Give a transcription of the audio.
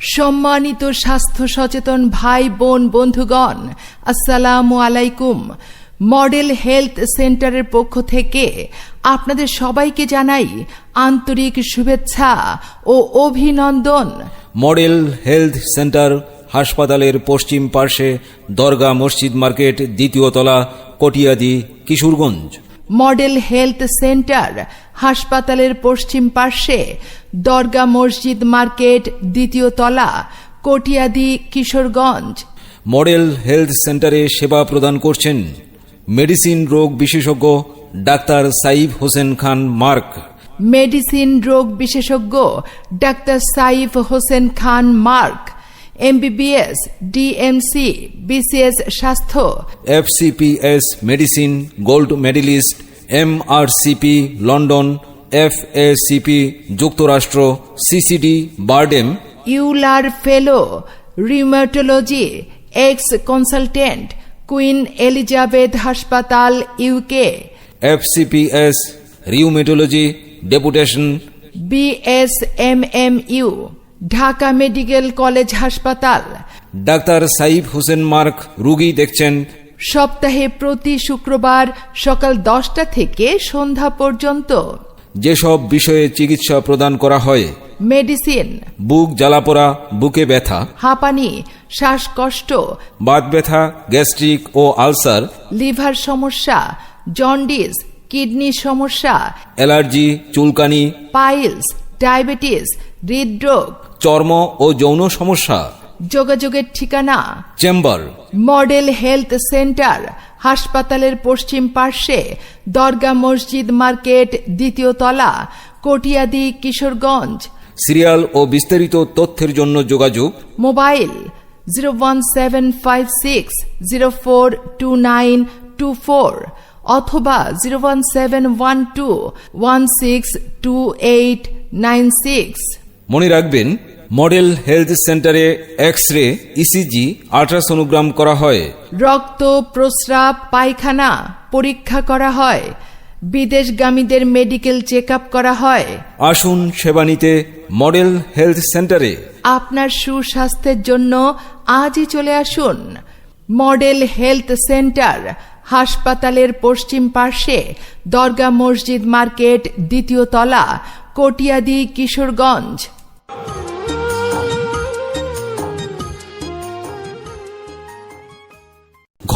সম্মানিত স্বাস্থ্য সচেতন ভাই বোন বন্ধুগণ, আসসালামু আলাইকুম। মডেল হেলথ সেন্টারের পক্ষ থেকে আপনাদের সবাইকে জানাই আন্তরিক শুভেচ্ছা ও অভিনন্দন। মডেল হেলথ সেন্টার হাসপাতালের পশ্চিম পার্শ্বে দরগা মসজিদ মার্কেট দ্বিতীয় তলা, Katiadi, Kishoreganj. Model health centre হাসপাতালের পশ্চিম পার্শ্বে দরগা মসজিদ মার্কেট দ্বিতীয় তলা কটিয়াদি কিশোরগঞ্জ। মডেল হেলথ সেন্টারে সেবা প্রদান করছেন মেডিসিন রোগ বিশেষজ্ঞ doctor Saif Hossain Khan Mark. Medicine রোগ বিশেষজ্ঞ doctor Saif Hossain Khan Mark. MBBS DMC BCS স্বাস্থ্য FCPS medicine gold medalist MRCP London FACP যুক্তরাষ্ট্র CCD BIRDEM EULAR fellow rheumatology ex consultant Queen Elizabeth হাসপাতাল UK FCPS rheumatology deputation BSMMU Dhaka medical college হাসপাতাল। Doctor Saif Hossain Mark রুগী দেখছেন। সপ্তাহে প্রতি শুক্রবার সকাল দশটা থেকে সন্ধ্যা পর্যন্ত। যেসব বিষয়ে চিকিৎসা প্রদান করা হয় মেডিসিন বুক জ্বালাপোড়া বুকে ব্যথা হাঁপানি শ্বাসকষ্ট বাত ব্যথা গ্যাস্ট্রিক ও আলসার লিভার সমস্যা জন্ডিস কিডনি সমস্যা অ্যালার্জি চুলকানি পাইলস ডায়াবেটিস হৃদরোগ চর্ম ও যৌন সমস্যা। যোগাযোগের ঠিকানা চেম্বার। মডেল হেলথ সেন্টার হাসপাতালের পশ্চিম পার্শ্বে দরগা মসজিদ মার্কেট দ্বিতীয় তলা কটিয়াদি কিশোরগঞ্জ। সিরিয়াল ও বিস্তারিত তথ্যের জন্য যোগাযোগ। Mobile zero one seven five six zero four two nine two four অথবা zero one seven one two one six two eight nine six. মনে রাখবেন মডেল হেলথ সেন্টারে এক্স রে ইসিজি আল্ট্রাসোনোগ্রাম করা হয়। রক্ত প্রস্রাব পায়খানা পরীক্ষা করা হয়। বিদেশগামীদের মেডিকেল চেক করা হয়। আসুন সেবা নিতে মডেল হেলথ সেন্টারে। আপনার সুস্বাস্থ্যের জন্য আজই চলে আসুন। মডেল হেলথ সেন্টার হাসপাতালের পশ্চিম পার্শ্বে দরগা মসজিদ মার্কেট দ্বিতীয় তলা কটিয়াদি কিশোরগঞ্জ।